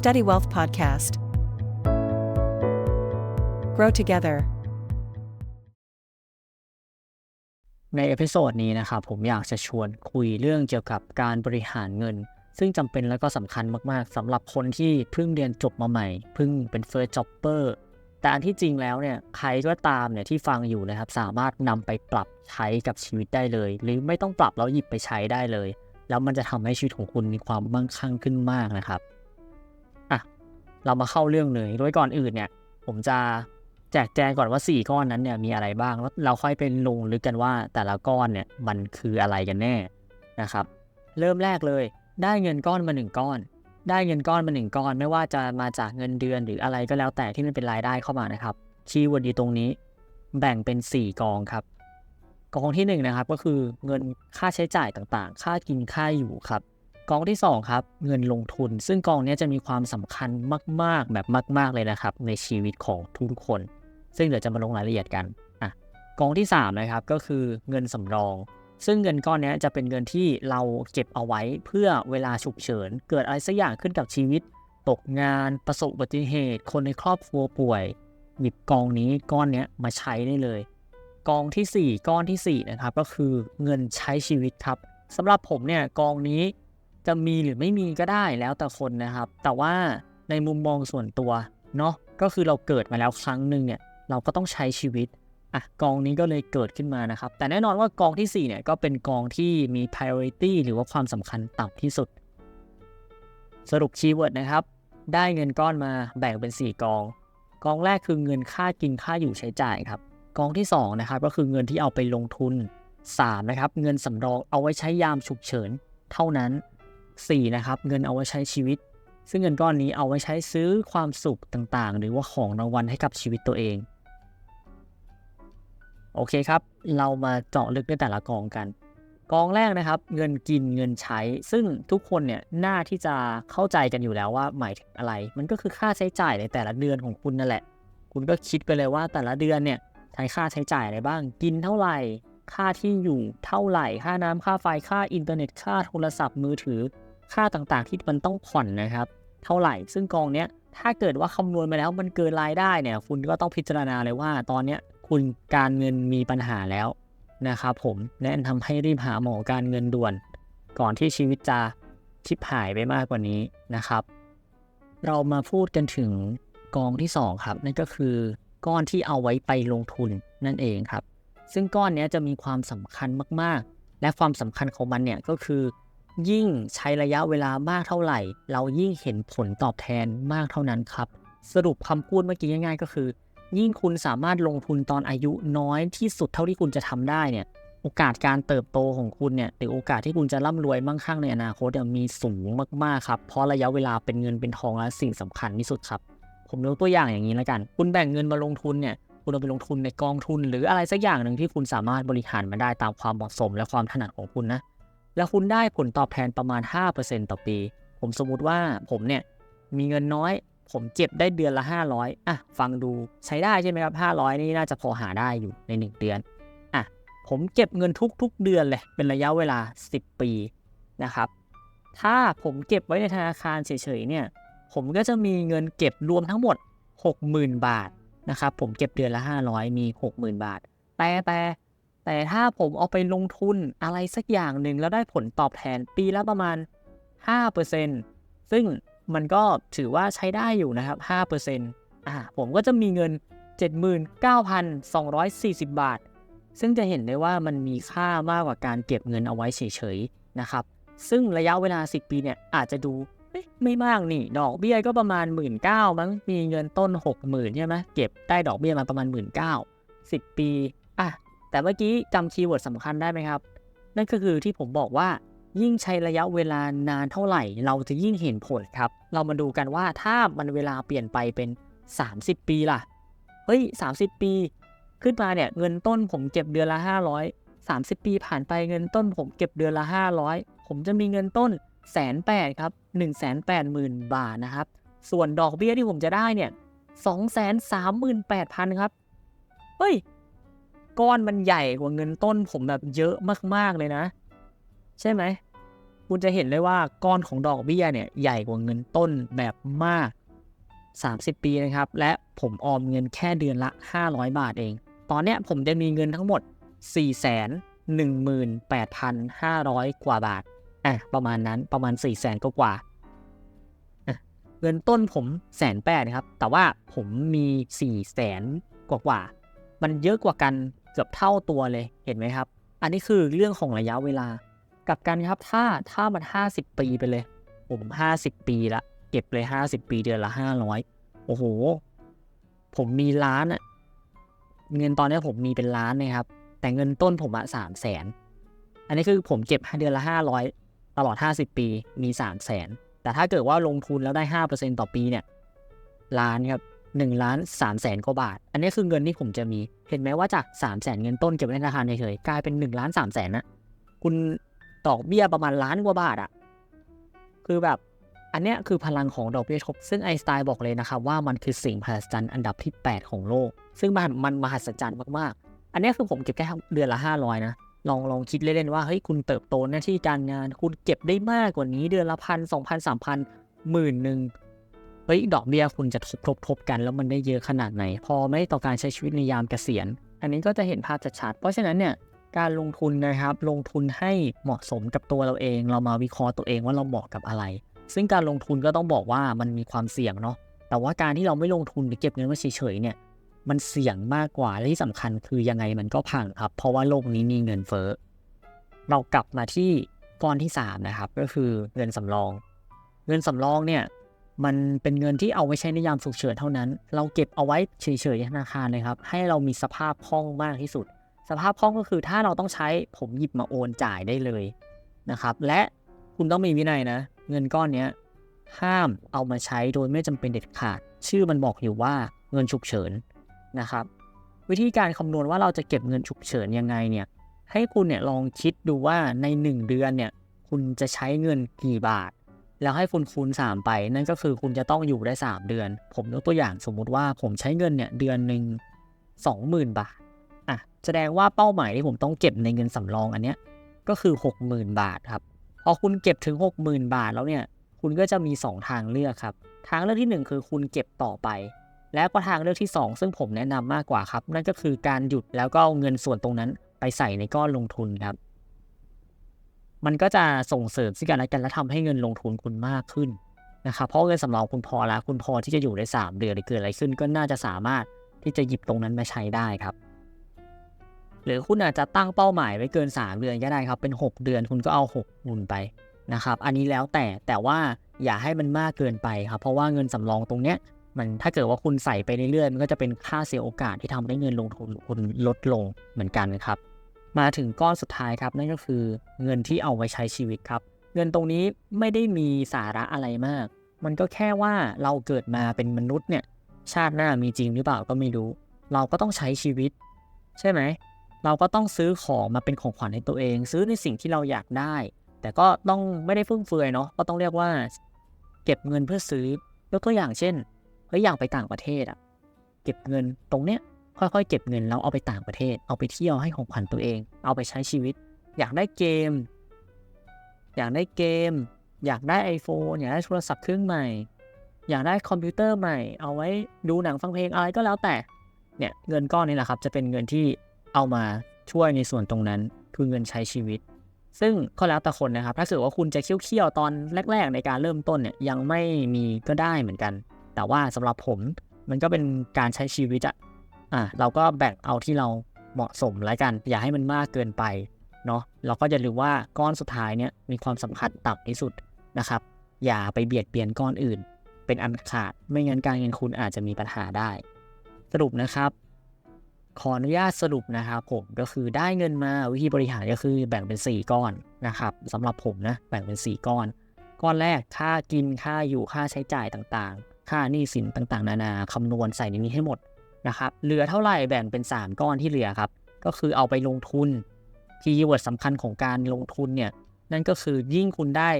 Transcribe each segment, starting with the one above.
Study Wealth Podcast. Grow together. ในเอพิโซดนี้นะครับผมอยากจะชวนคุยเรื่องเกี่ยวกับการบริหารเงิน ซึ่งจำเป็นและก็สำคัญมากๆสำหรับคนที่เพิ่งเรียนจบมาใหม่ เพิ่งเป็น first jobber แต่อันที่จริงแล้วเนี่ยใครก็ตามเนี่ยที่ฟังอยู่นะครับสามารถนำไปปรับใช้กับชีวิตได้เลย หรือไม่ต้องปรับแล้วหยิบไปใช้ได้เลย แล้วมันจะทำให้ชีวิตของคุณมีความมั่งคั่งขึ้นมากนะครับ เรามาเข้าเรื่องเลยโดยก่อนอื่นเนี่ย ผมจะแจกแจงก่อนว่า 4 ก้อนนั้นเนี่ยมีอะไรบ้างแล้วเราค่อยเป็นลงลึกกันว่าแต่ละก้อนเนี่ยมันคืออะไรกันแน่นะครับ เริ่มแรกเลย ได้เงินก้อนมา 1 ก้อน ได้เงินก้อนมา 1 ก้อน ไม่ว่าจะมาจากเงินเดือนหรืออะไรก็แล้วแต่ที่มันเป็นรายได้เข้ามานะครับคีย์เวิร์ดอยู่ตรงนี้ แบ่งเป็น 4 กองครับกองที่1นะครับก็คือเงินค่าใช้จ่ายต่างๆ ค่ากินค่าอยู่ครับ กองที่ 2 ครับ เงินลงทุน ซึ่งกองนี้จะมีความสำคัญมาก ๆ แบบมาก ๆ เลยนะครับ ในชีวิตของทุกคน ซึ่งเดี๋ยวจะมาลงรายละเอียดกันอะกองที่ 3 นะครับ ก็คือเงินสำรอง ซึ่งเงินก้อนนี้จะเป็นเงินที่เราเก็บเอาไว้เพื่อเวลาฉุกเฉิน เกิดอะไรสักอย่างขึ้นกับชีวิต ตกงาน ประสบอุบัติเหตุ คนในครอบครัวป่วย หยิบกองนี้ก้อนนี้มาใช้ได้เลย กองทีสี่4 ก้อนที่4นะครับ ก็คือเงินใช้ชีวิตครับสำหรับผมเนี่ยกองนี้ จะมีหรือไม่มีก็ได้แล้วแต่คนนะครับ แต่ว่าในมุมมองส่วนตัวเนาะก็คือเราเกิดมาแล้วครั้งหนึ่งเนี่ยเราก็ต้องใช้ชีวิตอะกองนี้ก็เลยเกิดขึ้นมานะครับ แต่แน่นอนว่ากองที่4เนี่ยก็เป็นกองที่มี priority หรือว่าความสำคัญต่ำที่สุด สรุปคีย์เวิร์ดนะครับ ได้เงินก้อนมาแบ่งเป็น 4 กอง กองแรกคือเงินค่ากินค่าอยู่ใช้จ่ายครับ กองที่2นะครับก็คือเงินที่เอาไปลงทุน3นะครับเงินสำรองเอาไว้ใช้ยามฉุกเฉินเท่านั้น 4นะครับเงินเอาไว้ใช้ชีวิต ซึ่งเงินก้อนนี้เอาไว้ใช้ซื้อความสุขต่างๆ หรือว่าของรางวัลให้กับชีวิตตัวเอง โอเคครับ เรามาเจาะลึกในแต่ละกองกัน กองแรกนะครับ เงินกินเงินใช้ ซึ่งทุกคนเนี่ยน่าที่จะเข้าใจกันอยู่แล้วว่าหมายถึงอะไร มันก็คือค่าใช้จ่ายในแต่ละเดือนของคุณนั่นแหละ คุณก็คิดไปเลยว่าแต่ละเดือนเนี่ยใช้ค่าใช้จ่ายอะไรบ้าง กินเท่าไหร่ค่าที่อยู่เท่าไหร่ ค่าน้ำค่าไฟ ค่าอินเทอร์เน็ต ค่าโทรศัพท์มือถือ ค่าต่างๆที่มันต้องผ่อนนะครับ เท่าไหร่ซึ่งกองเนี้ยถ้าเกิดว่าคำนวณมาแล้วมันเกินรายได้เนี่ยคุณก็ต้องพิจารณาเลยว่าตอนเนี้ยคุณการเงินมีปัญหาแล้วนะครับผมแนะนำให้รีบหาหมอการเงินด่วน ก่อนที่ชีวิตจะชิบหายไปมากกว่านี้นะครับ เรามาพูดกันถึงกองที่ 2 ครับ นั่นก็คือก้อนที่เอาไว้ไปลงทุนนั่นเองครับ ซึ่งก้อนนี้จะมีความสำคัญมากๆ และความสำคัญของมันเนี่ยก็คือ ยิ่งใช้ระยะเวลามากเท่าไหร่ เรายิ่งเห็นผลตอบแทนมากเท่านั้นครับ สรุปคำพูดเมื่อกี้ง่ายๆ ก็คือ ยิ่งคุณสามารถลงทุนตอนอายุน้อยที่สุดเท่าที่คุณจะทำได้เนี่ยโอกาสการเติบโตของคุณเนี่ยหรือโอกาสที่คุณจะร่ำรวยมั่งคั่งในอนาคตเนี่ยมีสูงมากๆครับ เพราะระยะเวลาเป็นเงินเป็นทองและสิ่งสำคัญที่สุดครับ ผมยกตัวอย่างอย่างนี้แล้วกัน คุณแบ่งเงินมาลงทุนเนี่ยคุณเอาไปลงทุนในกองทุน หรืออะไรสักอย่างหนึ่งที่คุณสามารถบริหารมันได้ตามความเหมาะสมและความถนัดของคุณนะ แล้วคุณได้ผลตอบแทนประมาณ 5%ต่อปี ผมสมมุติว่าผมเนี่ยมีเงินน้อย ผมเก็บได้เดือนละ 500อะฟังดูใช้ได้ใช่ไหมครับ 500 นี่น่าจะพอหาได้อยู่ใน 1 เดือนอะผมเก็บเงินทุกๆเดือนเลย เป็นระยะเวลา 10 ปีนะครับถ้าผมเก็บไว้ในธนาคารเฉยๆเนี่ยผมก็จะมีเงินเก็บรวมทั้งหมด 60,000 บาทนะครับผมเก็บเดือนละ 500 มี 60,000 บาท แต่แต่ แต่ถ้าผมเอาไปลงทุนอะไรสักอย่างหนึ่งแล้วได้ผลตอบแทนปีละประมาณ 5%ซึ่งมันก็ถือว่าใช้ได้อยู่นะครับ 5%อ่าผมก็จะมีเงิน 79,240 บาท ซึ่งจะเห็นได้ว่ามันมีค่ามากกว่าการเก็บเงินเอาไว้เฉยๆนะครับ ซึ่งระยะเวลา 10 ปีเนี่ยอาจจะดูไม่มากนี่ ดอกเบี้ยก็ประมาณ 1 9ื่นมั้ง มีเงินต้น 60,000ใช่ไหมเก็บได้ดอกเบี้ยมาประมาณ 1 9ื่น10 ปี แต่เมื่อกี้จำคีย์เวิร์ดสำคัญได้ไหมครับ นั่นก็คือที่ผมบอกว่ายิ่งใช้ระยะเวลานานเท่าไหร่ เราจะยิ่งเห็นผลครับ เรามาดูกันว่าถ้ามันเวลาเปลี่ยนไปเป็น 30 ปีล่ะ เฮ้ย 30 ปี ขึ้นมาเนี่ยเงินต้นผมเก็บเดือนละ 500 30 ปีผ่านไปเงินต้นผมเก็บเดือนละ 500 ผมจะมีเงินต้นแสนแปดครับ1 8 0 0 0 0 บาทนะครับ ส่วนดอกเบี้ยที่ผมจะได้เนี่ย2 3 8 0 0 0 ครับ เฮ้ย ก้อนมันใหญ่กว่าเงินต้นผมแบบเยอะมากๆเลยนะ ใช่ไหม คุณจะเห็นได้ว่าก้อนของดอกเบี้ยเนี่ยใหญ่กว่าเงินต้นแบบมาก 30 ปีนะครับ และผมออมเงินแค่เดือนละ 500 บาทเอง ตอนเนี้ยผมจะมีเงินทั้งหมด 4 1 8 5 0 0 กว่าบาทอะประมาณนั้นประมาณ 4 0 0 0 0 0กว่าเงินต้นผมแสนแปดครับ แต่ว่าผมมี4 0 0 0 0 0กว่ากว่า มันเยอะกว่ากัน เกือบเท่าตัวเลยเห็นไหมครับ อันนี้คือเรื่องของระยะเวลา กับกันครับถ้าถ้ามัน 50 ปีไปเลย ผม 50 ปีละเก็บเลย 50 ปีเดือนละ 500 โอ้โห ผมมีล้านอะเงินตอนนี้ผมมีเป็นล้านนะครับ แต่เงินต้นผมอะสามแสนอันนี้คือผมเก็บเดือนละ 500 ตลอด 50 ปีมี 3 0 0แสนแต่ถ้าเกิดว่าลงทุนแล้วได้ 5%ต่อปีเนี่ยล้านครับ 1ล้าน3แสนกว่าบาท อันนี้คือเงินที่ผมจะมี เห็นไหมว่าจาก3 0 0แสนเงินต้นเก็บไว้ในธนาคารเฉยๆกลายเป็น1ล้าน3แสนนะคุณดอกเบี้ยประมาณล้านกว่าบาทอะคือแบบอันเนี้ยคือพลังของดอกเบี้ยทบซึ่งไอสไตน์บอกเลยนะครับว่ามันคือสิ่งมหัศจรรย์อันดับที่ 8 ของโลก ซึ่งมันมันมหัศจรรย์มากๆ อันนี้คือผมเก็บแค่เดือนละ 500 นะ ลองลองคิดเล่นๆว่าเฮ้ยคุณเติบโตหน้าที่การงาน คุณเก็บได้มากกว่านี้เดือนละพันสองพันสามพันหมื่นหนึ่ง เฮ้ยดอกเบี้ยคุณจะทบทบทบกันแล้วมันได้เยอะขนาดไหน พอไม่ต่อการใช้ชีวิตในยามเกษียณ อันนี้ก็จะเห็นภาพชัดๆเพราะฉะนั้นเนี่ยการลงทุนนะครับ ลงทุนให้เหมาะสมกับตัวเราเอง เรามาวิเคราะห์ตัวเองว่าเราเหมาะกับอะไร ซึ่งการลงทุนก็ต้องบอกว่ามันมีความเสี่ยงเนาะแต่ว่าการที่เราไม่ลงทุนหรือเก็บเงินไว้เฉยๆเนี่ยมันเสี่ยงมากกว่าและที่สำคัญคือยังไงมันก็พังครับ เพราะว่าโลกนี้มีเงินเฟ้อเรากลับมาที่ก้อนที่3นะครับก็คือเงินสำรอง เงินสำรองเนี่ย มันเป็นเงินที่เอาไว้ใช้ในยามฉุกเฉินเท่านั้น เราเก็บเอาไว้เฉยๆธนาคารเลยครับ ให้เรามีสภาพคล่องมากที่สุด สภาพคล่องก็คือถ้าเราต้องใช้ผมหยิบมาโอนจ่ายได้เลยนะครับ และคุณต้องมีวินัยนะ เงินก้อนเนี้ยห้ามเอามาใช้โดยไม่จำเป็นเด็ดขาด ชื่อมันบอกอยู่ว่าเงินฉุกเฉินนะครับ วิธีการคำนวณว่าเราจะเก็บเงินฉุกเฉินยังไงเนี่ยให้คุณเนี่ยลองคิดดูว่าใน 1 เดือนเนี่ยคุณจะใช้เงินกี่บาท แล้วให้คุณคูณ 3 ไป นั่นก็คือคุณจะต้องอยู่ได้ 3 เดือน ผมยกตัวอย่างสมมุติว่าผมใช้เงินเนี่ยเดือนหนึ่ง20,000 บาทอะแสดงว่าเป้าหมายที่ผมต้องเก็บในเงินสำรองอันเนี้ยก็คือ 60,000 บาทครับพอคุณเก็บถึง 60,000 บาทแล้วเนี่ยคุณก็จะมี 2 ทางเลือกครับ ทางเลือกที่ 1 คือคุณเก็บต่อไป แล้วก็ทางเลือกที่ 2 ซึ่งผมแนะนำมากกว่าครับ นั่นก็คือการหยุดแล้วก็เอาเงินส่วนตรงนั้นไปใส่ในก้อนลงทุนครับ มันก็จะส่งเสริมซึ่งกันและกันและทำให้เงินลงทุนคุณมากขึ้นนะครับเพราะเงินสำรองคุณพอแล้วคุณพอที่จะอยู่ได้ 3 เดือนหรือเกิดอะไรขึ้น ก็น่าจะสามารถที่จะหยิบตรงนั้นมาใช้ได้ครับ หรือคุณอาจจะตั้งเป้าหมายไว้เกิน 3 เดือนก็ได้ครับ เป็น 6 เดือนคุณก็เอา6หมุนไปนะครับ อันนี้แล้วแต่แต่ว่าอย่าให้มันมากเกินไปครับ เพราะว่าเงินสำรองตรงเนี้ยมันถ้าเกิดว่าคุณใส่ไปเรื่อยๆมันก็จะเป็นค่าเสียโอกาสที่ทำให้เงินลงทุนคุณลดลงเหมือนกันครับ มาถึงก้อนสุดท้ายครับนั่นก็คือเงินที่เอาไว้ใช้ชีวิตครับ เงินตรงนี้ไม่ได้มีสาระอะไรมาก มันก็แค่ว่าเราเกิดมาเป็นมนุษย์เนี่ยชาติหน้ามีจริงหรือเปล่าก็ไม่รู้ เราก็ต้องใช้ชีวิต ใช่ไหม เราก็ต้องซื้อของมาเป็นของขวัญให้ตัวเอง ซื้อในสิ่งที่เราอยากได้ แต่ก็ต้องไม่ได้ฟุ่มเฟือยเนาะก็ต้องเรียกว่า เก็บเงินเพื่อซื้อยกตัวอย่างเช่นเฮ้ยอยากไปต่างประเทศอะเก็บเงินตรงเนี้ย ค่อยๆ เก็บเงินแล้วเอาไปต่างประเทศ เอาไปเที่ยวให้ของขวัญตัวเอง เอาไปใช้ชีวิต อยากได้เกม อยากได้เกม อยากได้ iPhone อยากได้โทรศัพท์เครื่องใหม่ อยากได้คอมพิวเตอร์ใหม่ เอาไว้ดูหนังฟังเพลงอะไรก็แล้วแต่ เนี่ยเงินก้อนนี้แหละครับ จะเป็นเงินที่เอามาช่วยในส่วนตรงนั้น คือเงินใช้ชีวิต ซึ่งก็แล้วแต่คนนะครับ ถ้าเกิดว่าคุณจะเคี่ยวๆตอนแรก ๆ ในการเริ่มต้นเนี่ยยังไม่มีก็ได้เหมือนกัน แต่ว่าสำหรับผมมันก็เป็นการใช้ชีวิตอะ อะเราก็แบ่งเอาที่เราเหมาะสมแล้วกัน อย่าให้มันมากเกินไปเนาะเราก็จะรู้ว่าก้อนสุดท้ายเนี่ยมีความสำคัญต่ำที่สุดนะครับ อย่าไปเบียดเบียนก้อนอื่น เป็นอันขาดไม่งั้นการเงินคุณอาจจะมีปัญหาได้ สรุปนะครับ ขออนุญาตสรุปนะครับผมก็คือได้เงินมาวิธีบริหารก็คือแบ่งเป็น 4 ก้อนนะครับสำหรับผมนะแบ่งเป็น 4 ก้อน ก้อนแรกค่ากินค่าอยู่ค่าใช้จ่ายต่างๆ ค่าหนี้สินต่างๆ นานาคำนวณใส่ในนี้ให้หมด นะครับเหลือเท่าไหร่แบ่งเป็น 3 ก้อนที่เหลือครับ ก็คือเอาไปลงทุนคีย์เวิร์ดสำคัญของการลงทุนเนี่ยนั่นก็คือยิ่งคุณได้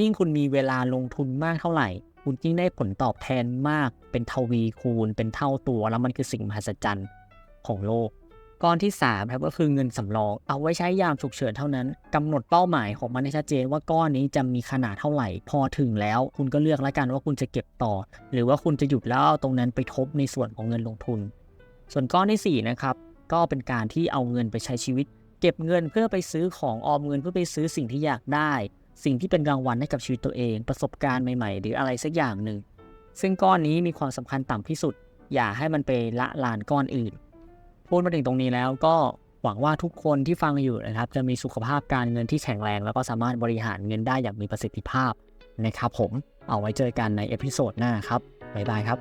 ยิ่งคุณมีเวลาลงทุนมากเท่าไหร่ คุณยิ่งได้ผลตอบแทนมากเป็นทวีคูณ เป็นเท่าตัวแล้วมันคือสิ่งมหัศจรรย์ของโลก ก้อนที่3ครับก็คือเงินสำรองเอาไว้ใช้ยามฉุกเฉินเท่านั้นกำหนดเป้าหมายของมันให้ชัดเจนว่าก้อนนี้จะมีขนาดเท่าไหร่ พอถึงแล้ว คุณก็เลือกแล้วกันว่าคุณจะเก็บต่อ หรือว่าคุณจะหยุดแล้วตรงนั้นไปทบในส่วนของเงินลงทุน ส่วนก้อนที่4นะครับก็เป็นการที่เอาเงินไปใช้ชีวิต เก็บเงินเพื่อไปซื้อของออมเงินเพื่อไปซื้อสิ่งที่อยากได้ สิ่งที่เป็นรางวัลให้กับชีวิตตัวเอง ประสบการณ์ใหม่ๆ หรืออะไรสักอย่างหนึ่งซึ่งก้อนนี้มีความสำคัญต่ำที่สุด อย่าให้มันไปละลานก้อนอื่น พูดมาถึงตรงนี้แล้วก็หวังว่าทุกคนที่ฟังอยู่นะครับ จะมีสุขภาพการเงินที่แข็งแรง แล้วก็สามารถบริหารเงินได้อย่างมีประสิทธิภาพนะครับผมเอาไว้เจอกันในเอพิโซดหน้าครับบ๊ายบายครับ